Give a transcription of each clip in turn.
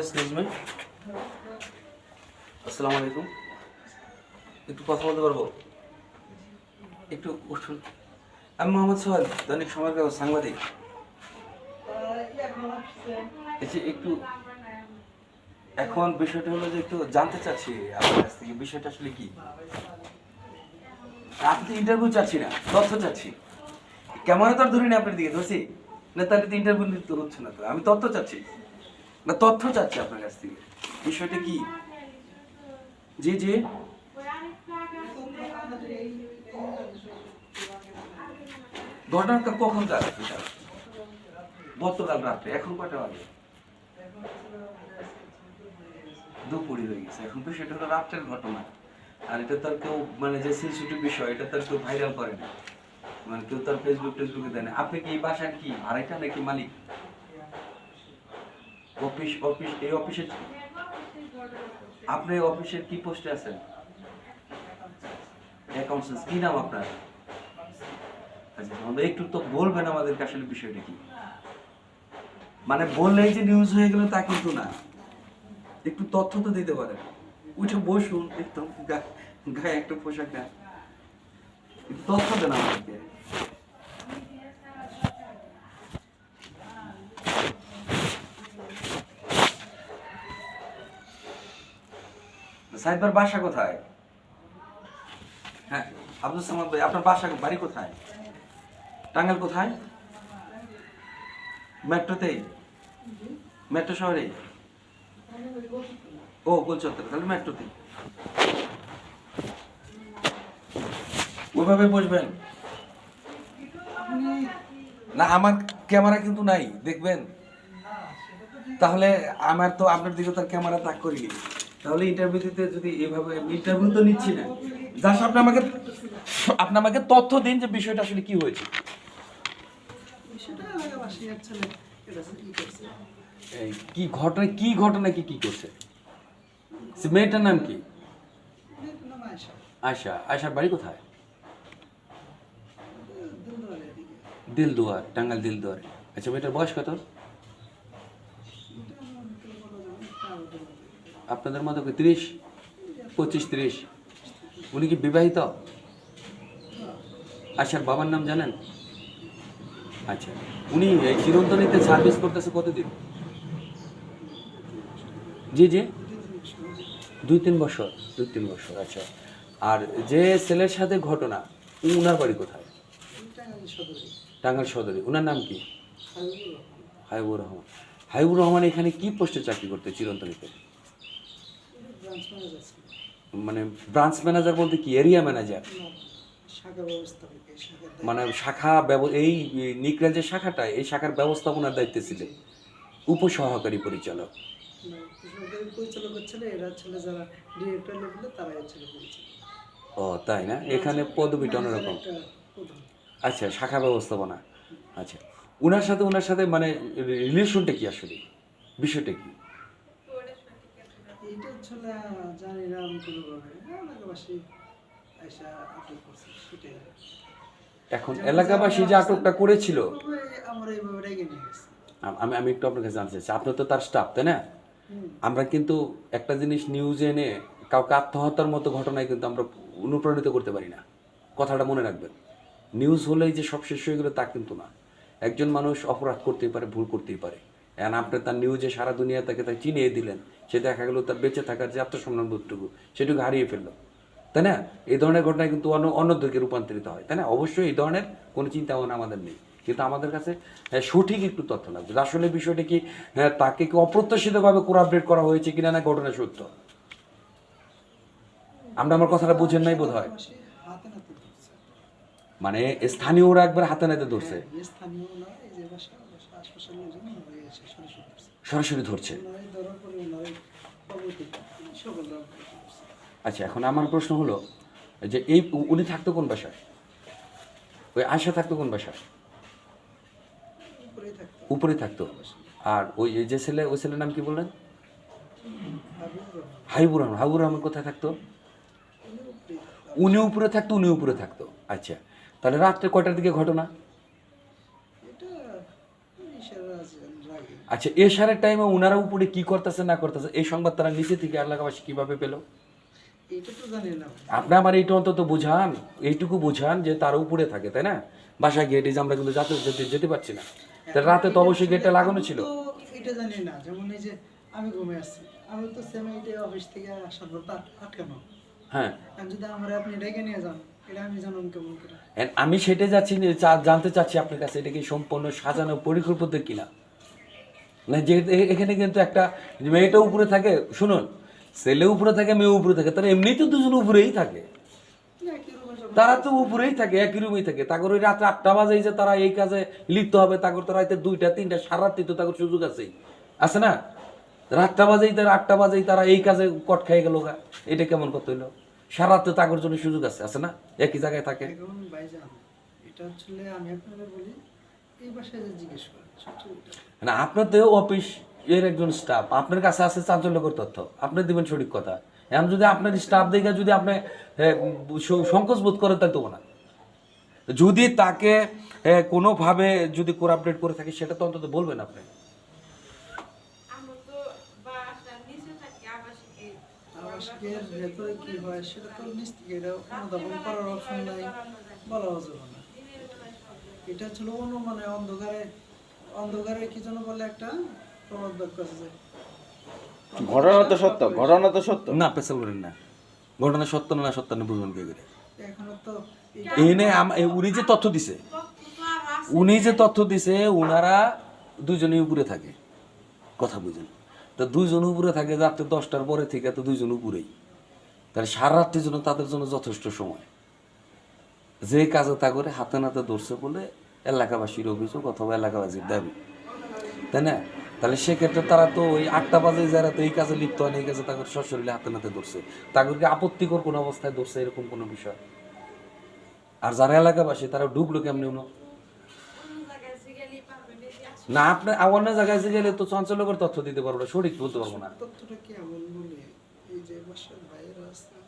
আসসালামু আলাইকুম। একটু কথা বলতে পারব? একটু আমি মোহাম্মদ দৈনিক সাংবাদিক। একটু, এখন বিষয়টা হলো যে একটু জানতে চাচ্ছি আপনার কাছ থেকে, বিষয়টা আসলে কি? আপনি ইন্টারভিউ চাচ্ছি না, তথ্য চাচ্ছি। ক্যামেরা তো আর ধরিনি আপনার দিকে, ধরছি? না তাহলে তো ইন্টারভিউ নিতে হচ্ছে না তো, আমি তথ্য চাচ্ছি। না, তথ্য চাচ্ছি আপনার কাছ থেকে। বিষয়টা কি? জি জি। ঘটনাটা কখন গতকাল রাত্রে, এখন কয়টা বাজে? হয়ে গেছে, এখন তো সেটা হলো রাত্রের ঘটনা। আর এটা তার কেউ মানে যে সেন্সিটিভ বিষয়, এটা তার কেউ ভাইরাল করে না। মানে কেউ তার ফেসবুক টেসবুকে দেয় না। আপনি কি বাসার কি, ভাড়াইটা নাকি মালিক? অফিস অফিস, এই অফিসের আপনি অফিসের কি পোস্টে আছেন? অ্যাকাউন্টস কি নাম আপনার? আচ্ছা একটু তো বলবেন আমাদেরকে আসলে বিষয়টা কি? মানে বললেই যে নিউজ হয়ে গেল তা কিন্তু না। একটু তথ্য তো দিতে পারেন। উঠে বসুন, একদম গায়ে একটা পোশাক একটু তথ্য দেন আমাদেরকে। সাইদবার বাসা কোথায়? হ্যাঁ আব্দুল সামাদ ভাই, আপনার বাসা, বাড়ি কোথায়? টাঙ্গাইল কোথায়? মেট্রোতেই? মেট্রো শহরে ও, গোলচত্বর, তাহলে মেট্রোতে ওইভাবে বসবেন? না, আমার ক্যামেরা কিন্তু নাই, দেখবেন। তাহলে আমার তো আপনার দিকে তো ক্যামেরা তাক করিনি। তাহলে ইন্টারভিউতে যদি এভাবে ইন্টারভিউ তো নিচ্ছি না। জাস্ট আপনি আমাকে আপনি আমাকে তথ্য দিন যে বিষয়টা আসলে কি হয়েছে। কি ঘটনা কি ঘটনা কি কি করছে? মেয়েটার নাম কি? আয়সা আয়শার বাড়ি কোথায়? দিলদুয়ার টাঙ্গাল দিলদুয়ারে। আচ্ছা মেয়েটার বয়স কত? আপনাদের মতো তিরিশ? পঁচিশ তিরিশ? উনি কি বিবাহিত? আচ্ছার বাবার নাম জানেন? আচ্ছা উনি এই চিরন্তনীতে সার্ভিস করতেছে কতদিন? জি জি। দুই, তিন বছর, দুই, তিন বছর আচ্ছা। আর যে ছেলের সাথে ঘটনা, উনার বাড়ি কোথায়? টাঙ্গাল সদরে। উনার নাম কি? হাইবুর রহমান। হাইবুর রহমান এখানে কি পোস্টে চাকরি করতে চিরন্তনীতে? মানে ব্রাঞ্চ ম্যানেজার বলতে কি এরিয়া ম্যানেজার। মানে শাখা এই নিকরান যে শাখাটা এই শাখার ব্যবস্থাপনার দায়িত্বে ছিলেন উপসহকারী পরিচালক। পরিচালক ছিল এরা ছিল যারা ডিরেক্টর লেভেলে তারাই ছিল ও তাই না? এখানে পদবিটা অন্যরকম। আচ্ছা শাখা ব্যবস্থাপনা। আচ্ছা উনার সাথে উনার সাথে মানে রিলেশনটা কি আসলে? বিষয়টা কি? এইটা ছিল জানি না আমি কোনোভাবে এলাকাবাসী আয়সা আটক করছে সেটাই। এখন এলাকাবাসী যে আটকটা করেছিল। আমার এইভাবে রেগে নিয়ে গেছে। আম- আমি একটু আপনার কাছে জানতে চাচ্ছি আপনি তো তার স্টাফ তাই না? আমরা কিন্তু একটা জিনিস নিউজে এনে কাউকে আত্মহত্যার মতো ঘটনায় কিন্তু আমরা অনুপ্রাণিত করতে পারি না। কথাটা মনে রাখবেন। নিউজ হলেই যে সব শেষ হয়ে গেলো তা কিন্তু না। একজন মানুষ অপরাধ করতেই পারে ভুল করতেই পারে। এখন আপনি তার নিউজে সারা দুনিয়া তাকে তাকে চিনিয়ে দিলেন সে দেখা গেল তার বেঁচে থাকার যে আত্মসম্মান বোধটুকু সেটুকু হারিয়ে ফেলল। তাই না? এই ধরনের ঘটনায় কিন্তু অন্য অন্য দিকে রূপান্তরিত হয়। তাই না? অবশ্যই এই ধরনের কোনো চিন্তা ভাবনা আমাদের নেই। কিন্তু আমাদের কাছে হ্যাঁ, সঠিক একটু তথ্য লাগবে আসলে বিষয়টা কি হ্যাঁ, তাকে কি অপ্রত্যাশিতভাবে কোরাপডেট করা হয়েছে কিনা না ঘটনা সত্য? আমরা আমার কথাটা বুঝেন নাই বোধ হয় মানে স্থানীয়রা একবার হাতে নাতে ধরছে। স্থানীয় সরাসরি ধরছে। আচ্ছা এখন আমার প্রশ্ন হলো যে এই উনি থাকতো কোন বাসায়? ওই আশা থাকতো কোন বাসায়? উপরে থাকতো। আর ওই যে ছেলে, ওই ছেলের নাম কি বললেন? হাইবুর রহমান। হাইবুর রহমান কোথায় থাকতো? উনি উপরে থাকতো, উনি উপরে থাকতো। আচ্ছা তাহলে রাত্রে কয়টার দিকে ঘটনা এটা ইশারা আছে রাগে আচ্ছা এশারের টাইমে ওনারা উপরে কি করতেছে না করতেছে এই সংবাদ তারা নিচে থেকে এলাকাবাসী কীভাবে পেল? আপনি আমার এইটা অন্তত বুঝান এইটুকু বুঝান যে তার উপরে থাকে তাই না? বাসায় গেট এই যে আমরা কিন্তু যাতে যেতে যেতে পারছি না। তা রাতে তো অবশ্যই গেটটা লাগানো ছিল। এটা জানি না যেমন এই যে আমি ঘুমে আসছি আমি তো সেম এইটা অফিস থেকে আসার পর আটকানো। হ্যাঁ। যদি আমার আপনি ডেকে নিয়ে যান আমি সেটা যাচ্ছি জানতে চাচ্ছি আপনার কাছে এটা কি সম্পূর্ণ সাজানো পরিকল্পিত কিনা? না যে এখানে কিন্তু একটা মেয়েটা উপরে থাকে শুনুন ছেলে উপরে থাকে মেয়ে উপরে থাকে তারা এমনি তো দুজন উপরেই থাকে। তারা তো উপরেই থাকে একই রুমেই থাকে। তারপর ওই রাত্রে আটটা বাজে যে তারা এই কাজে লিপ্ত হবে তারপর তো রাতে দুইটা তিনটা সারা রাত্রি তো তাদের সুযোগ আছেই। আছে না? রাতটা বাজেই তারা আটটা বাজেই তারা এই কাজে কট খেয়ে গেল গা। এটা কেমন করতে হইল? সারা রাত্রে তাগর জন্য সুযোগ আছে আছে না? একই জায়গায় থাকে। এটা হচ্ছে আমি আপনাকে বলি এই বাসায় জিজ্ঞেস করেন না আপনার তো অফিস এর একজন স্টাফ আপনার কাছে আছে চাঞ্চল্যকর তথ্য আপনি দিবেন সঠিক কথা। এখন যদি আপনার স্টাফ দেখে যদি আপনি সংকোচ বোধ করেন তাই তো না। যদি তাকে কোনোভাবে যদি কোরাপরেট করে থাকে সেটা তো অন্তত বলবেন আপনি। আমরা তো বাসার নিচে থাকি আবাসিকে আবাসিকের ভেতরে কি হয় সেটা তো নিচ থেকে এটা অনুধাবন করার অপশন নাই বলা যাবে না। এটা ছিল অনুমানে অন্ধকারে অন্ধকারে কি যেন বলে একটা প্রবাদ বাক্য আছে ঘটনা তো সত্য ঘটনা তো সত্য। না করেন না। ঘটনা সত্য না সত্য না বুঝবেন কে করে। এখনও তো এনে আম- উনি যে তথ্য দিছে উনি যে তথ্য দিছে ওনারা দুজনেই উপরে থাকে। কথা বুঝেন। তো দুইজন উপরে থাকে রাত্রে দশটার পরে থেকে তো দুইজন উপরেই। তাহলে সারা রাত্রির জন্য তাদের জন্য যথেষ্ট সময়। যে কাজে তা করে হাতে নাতে ধরছে বলে এলাকাবাসীর অভিযোগ অথবা এলাকাবাসীর দাবি, তাই না? তাহলে সেক্ষেত্রে তারা তো ওই আটটা বাজে যারা তো এই কাজে লিপ্ত হয় এই কাজে তাদের সশরীরে হাতে নাতে ধরছে। তাদেরকে আপত্তিকর কোনো অবস্থায় ধরছে এরকম কোনো বিষয়? আর যারা এলাকাবাসী, তারা ঢুকলো কেমনি উনো? না, আপনি অন্য জায়গায় গেলে তো চাঞ্চল্যকর তথ্য দিতে পারব না, সঠিক বলতে পারব না। তথ্যটা কি এমন বলে এই যে বাসার বাইরে সরাসরি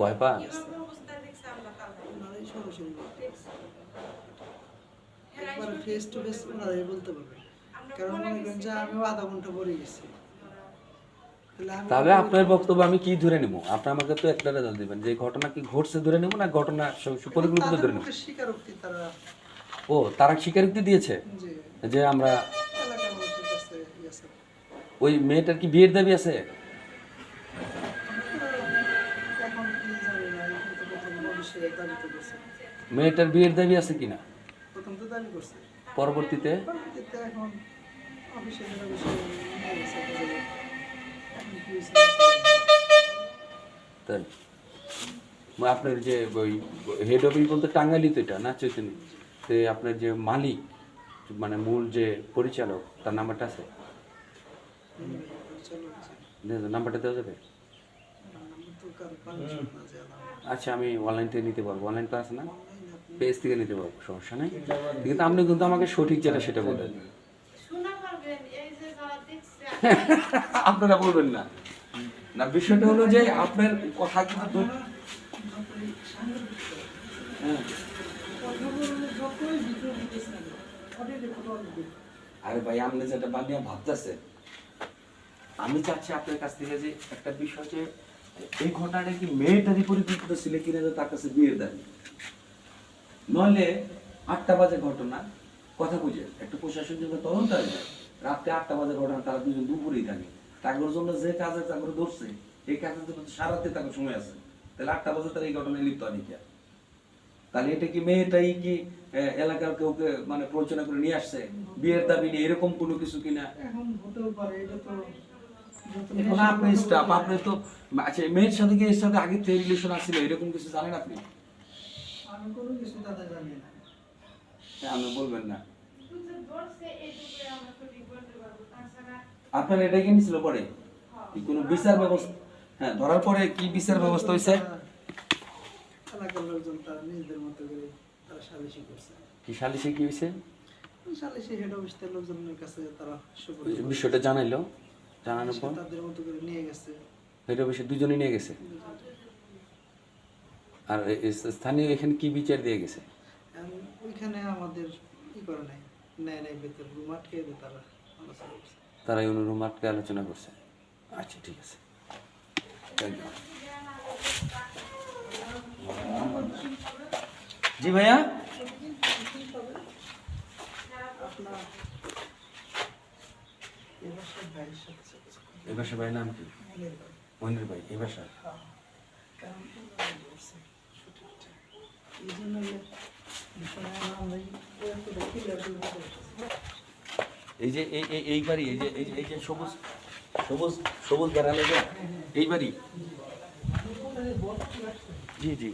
ভয় পান? তাহলে ওনারাই সরাসরি দেখছি একবার ফেস টু ফেস ওনারাই বলতে পারবে। কারণ মনে করেন যে আমিও আধা ঘণ্টা পরে গেছি। তাহলে আপনার বক্তব্য আমি কি ধরে নেব? আপনি আমাকে তো একটা রেজাল্ট দিবেন। যে ঘটনা কি ঘটছে ধরে নেব না ঘটনা সুপরিকল্পিত ধরে নেব? ও তারা স্বীকারোক্তি দিয়েছে? যে আমরা ওই মেয়েটার কি বিয়ের দাবি আছে? মেয়েটার বিয়ের দাবি আছে কিনা? প্রথম তো দাবি করছে। পরবর্তীতে? এখন অফিসে তাই? আপনার যে ওই হেড অফিস বলতে টাঙ্গালি তো এটা না চৈতন্য? তো আপনার যে মালিক মানে মূল যে পরিচালক তার নাম্বারটা আছে। নাম্বারটা দেওয়া যাবে আমার তো কারও পারমিশন না যে আমার আচ্ছা আমি অনলাইন থেকে নিতে পারব। অনলাইন ক্লাস না? পেজ থেকে নিতে পারব সমস্যা নেই। কিন্তু আপনি কিন্তু আমাকে সঠিক যেটা সেটা বলেন শোনা পারবেন এই যে যারা দেখছে আপনারা বলবেন না। না বিষয়টা হলো যে আপনার কথা কিন্তু হ্যাঁ। আরে ভাই আপনি যেটা বানিয়ে ভাবতেছেন আমি চাচ্ছি আপনার কাছ থেকে যে একটা বিষয় যে এই ঘটনাটা কি মেয়েটারই ছিল কিনা তার কাছে বিয়ের দাবি? আটটা বাজে ঘটনা, কথা বুঝে। একটা প্রশাসন তদন্ত আসবে আটটা বাজে ঘটনা, তারা দুজন দুপুরেই থাকে। জন্য যে ধরছে, এই কাজের জন্য সারাতে সময় আছে। তাহলে আটটা বাজে তারা এই ঘটনায় লিপ্ত হয় নাকি আর? তাহলে এটা কি মেয়েটাই কি এলাকার কাউকে মানে প্ররোচনা করে নিয়ে আসছে? বিয়ের দাবি নিয়ে এরকম কোনো কিছু কিনা? এখন হতেও পারে, এটা তো এখন আপনি স্টাফ আপনি তো আচ্ছা মেয়ের সাথে কি এর সাথে আগে থেকে রিলেশন আসছিল এরকম কিছু জানেন আপনি? আমি কোনো কিছু দাদা জানি না। হ্যাঁ, আপনি বলবেন না। আপনার এটা কি নিছিল পরে? কি কোনো বিচার ব্যবস্থা হ্যাঁ ধরার পরে কি বিচার ব্যবস্থা হয়েছে? এলাকার লোকজন তারা নিজেদের মতো করে তারা সালিশি করছে। কি সালিশে কি হয়েছে? সালিশি হেড অফিসের লোকজনের কাছে তারা। বিষয়টা জানাইলো। জানানোর পর? তাদের মতো করে নিয়ে গেছে। এটা বিষয় দুজনেই নিয়ে গেছে? আর স্থানীয় এখানে কি বিচার দিয়ে গেছে? ওইখানে আমাদের ই করে নাই নেয় নাই ভেতর রুম আটকে তারা আলোচনা করছে। তারা এই অনুরূপ আটকে আলোচনা করছে। আচ্ছা ঠিক আছে. জি ভাইয়া? আপনার এবার সব ভাইয়ের সাথে এই বাসার ভাইয়ের নাম কি? মনের ভাই। এই বাসা হ্যাঁ। ছুটিটা এই যে এই এই বাড়ি এই যে এই যে এই যে সবুজ সবুজ সবুজ বেড়ালে যে এই বাড়ি? জি জি।